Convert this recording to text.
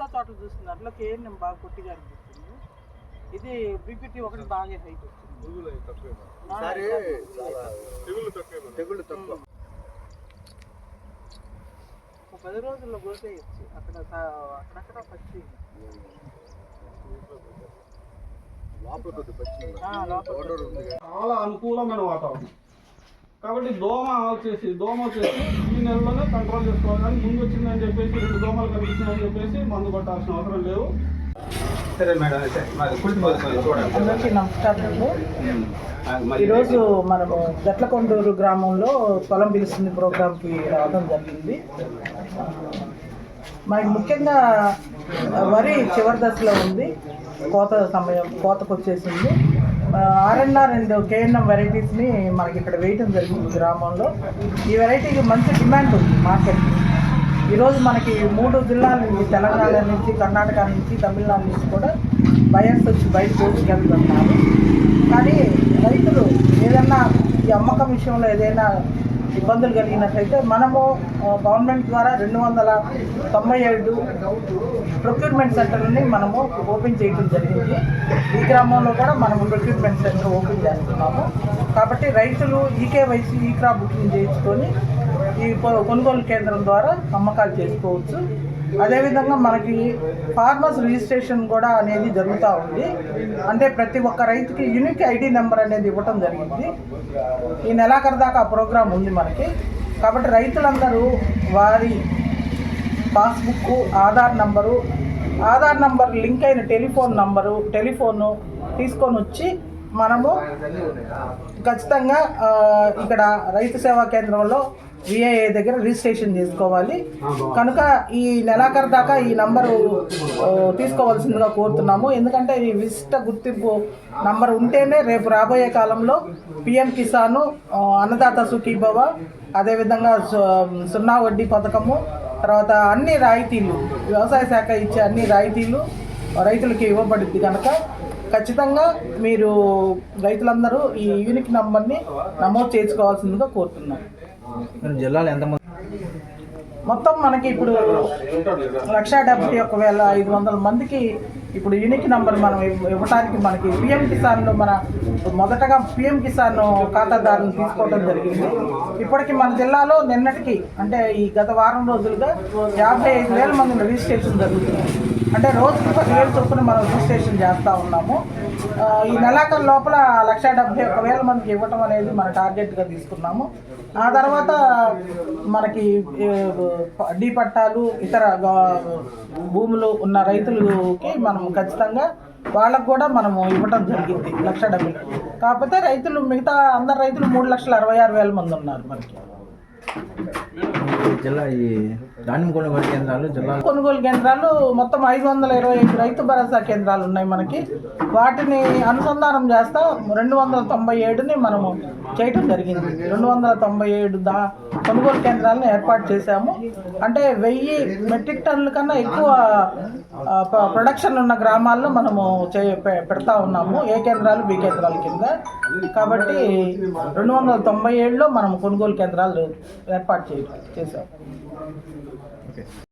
బాగా పొట్టిగా అనిపిస్తుంది ఇది బీపీటీ ఒకటి బాగా హైట్ వచ్చింది. ఒక పది రోజుల్లో కోసేయచ్చు అక్కడ అక్కడక్కడ పచ్చి. లోపల కొద్ది పచ్చి ఆ, లోపల. చాలా అనుకూలమైన వాతావరణం. కాబట్టి దోమ వచ్చేసి దోమ వచ్చేసి ఈ నెలలోనే కంట్రోల్ చేసుకోవాలి. కానీ ముందు వచ్చిందని చెప్పేసి రెండు దోమలు కనిపించిందని చెప్పేసి మందు కొట్టాల్సిన అవసరం లేదు సరే మేడం అయితే అందరికీ మరి ఈరోజు మనము గట్లకొండూరు గ్రామంలో పొలం పిలుస్తుంది ప్రోగ్రాంకి రావడం జరిగింది. మనకి ముఖ్యంగా వరి చివరి దశలో ఉంది. కోత సమయం కోతకు వచ్చేసింది ఆర్ఎన్ఆర్ అండ్ కేఎన్ఎం వెరైటీస్ని మనకి ఇక్కడ వేయటం జరిగింది గ్రామంలో. ఈ వెరైటీకి మంచి డిమాండ్ ఉంది మార్కెట్కి ఈరోజు మనకి మూడు జిల్లాల నుంచి తెలంగాణ నుంచి కర్ణాటక నుంచి తమిళనాడు నుంచి కూడా బయర్స్ వచ్చి బయట పోసుకెళ్తున్నారు కానీ రైతులు ఏదన్నా ఈ అమ్మకం విషయంలో ఏదైనా ఇబ్బందులు కలిగినట్లయితే మనము గవర్నమెంట్ ద్వారా రెండు వందల తొంభై ఏడు ప్రొక్యూర్మెంట్ సెంటర్ని మనము ఓపెన్ చేయడం జరిగింది. ఈ గ్రామంలో కూడా మనము ప్రొక్యూర్మెంట్ సెంటర్ ఓపెన్ చేస్తున్నాము. కాబట్టి రైతులు ఈకేవైసీ ఈ క్రాప్ బుకింగ్ చేయించుకొని ఈ కొ- కొనుగోలు కేంద్రం ద్వారా అమ్మకాలు చేసుకోవచ్చు. అదేవిధంగా మనకి ఫార్మర్స్ రిజిస్ట్రేషన్ కూడా అనేది జరుగుతూ ఉంది. అంటే ప్రతి ఒక్క రైతుకి యూనిక్ ఐడి నెంబర్ అనేది ఇవ్వటం జరిగింది. ఈ నెలాఖరు దాకా ఆ ప్రోగ్రాం ఉంది మనకి. కాబట్టి రైతులందరూ వారి passbook Aadhaar number Aadhaar number link అయిన టెలిఫోన్ నంబరు టెలిఫోను తీసుకొని వచ్చి మనము ఖచ్చితంగా ఇక్కడ రైతు సేవా కేంద్రంలో విఐఏ దగ్గర రిజిస్ట్రేషన్ చేసుకోవాలి. కనుక ఈ నెలాఖరు దాకా ఈ నంబరు తీసుకోవాల్సిందిగా కోరుతున్నాము. ఎందుకంటే ఈ విశిష్ట గుర్తింపు నంబర్ ఉంటేనే రేపు రాబోయే కాలంలో పిఎం కిసాను అన్నదాత సుఖీభవ అదేవిధంగా సు- సున్నా వడ్డీ పథకము తర్వాత అన్ని రాయితీలు వ్యవసాయ శాఖ ఇచ్చే అన్ని రాయితీలు రైతులకి ఇవ్వబడుద్ది కనుక ఖచ్చితంగా మీరు రైతులందరూ ఈ యూనిక్ నంబర్ని నమోదు చేసుకోవాల్సిందిగా కోరుతున్నాను జిల్లాలో ఎంతమంది మొత్తం మనకి ఇప్పుడు లక్ష డెబ్బై ఒక్క వేల ఐదు వందల మందికి ఇప్పుడు యూనిక్ నంబర్ మనం ఇవ్వటానికి ఇవ్వడానికి మనకి పిఎం కిసాన్లో మన మొదటగా పిఎం కిసాన్ ఖాతాదారులను తీసుకోవడం జరిగింది. ఇప్పటికి మన జిల్లాలో నిన్నటికి అంటే ఈ గత వారం రోజులుగా యాభై ఐదు వేల మంది రిజిస్ట్రేషన్ జరుగుతుంది. అంటే రోజుకి పదివేలు చొప్పున మనం రిజిస్ట్రేషన్ చేస్తూ ఉన్నాము. ఈ నెలాఖరు లోపల లక్ష డెబ్బై ఒక వేల మందికి ఇవ్వటం అనేది మన టార్గెట్గా తీసుకున్నాము. ఆ తర్వాత మనకి ఏ, డీ పట్టాలు ఇతర భూములు ఉన్న రైతులకి మనం ఖచ్చితంగా వాళ్ళకు కూడా మనము ఇవ్వటం జరిగింది లక్ష డెబ్బై కాకపోతే రైతులు మిగతా అందరు రైతులు మూడు లక్షల అరవై ఆరు వేల మంది ఉన్నారు మనకి. జిల్లా ఈ ధాన్యం కొనుగోలు కేంద్రాలు జిల్లా కొనుగోలు కేంద్రాలు మొత్తం ఐదు వందల ఇరవై ఐదు రైతు భరోసా కేంద్రాలు ఉన్నాయి మనకి. వాటిని అనుసంధానం చేస్తా రెండు వందల తొంభై ఏడుని మనము చేయటం జరిగింది. రెండు వందల తొంభై ఏడు దా కొనుగోలు కేంద్రాలను ఏర్పాటు చేశాము. అంటే వెయ్యి మెట్రిక్ టన్నుల కన్నా ఎక్కువ ప్రొడక్షన్ ఉన్న గ్రామాల్లో మనము చే పె- పెడతా ఉన్నాము. ఏ కేంద్రాలు బి కేంద్రాల కింద. కాబట్టి రెండు వందల తొంభై ఏడులో మనం కొనుగోలు కేంద్రాలు ఏర్పాటు చే చేసాం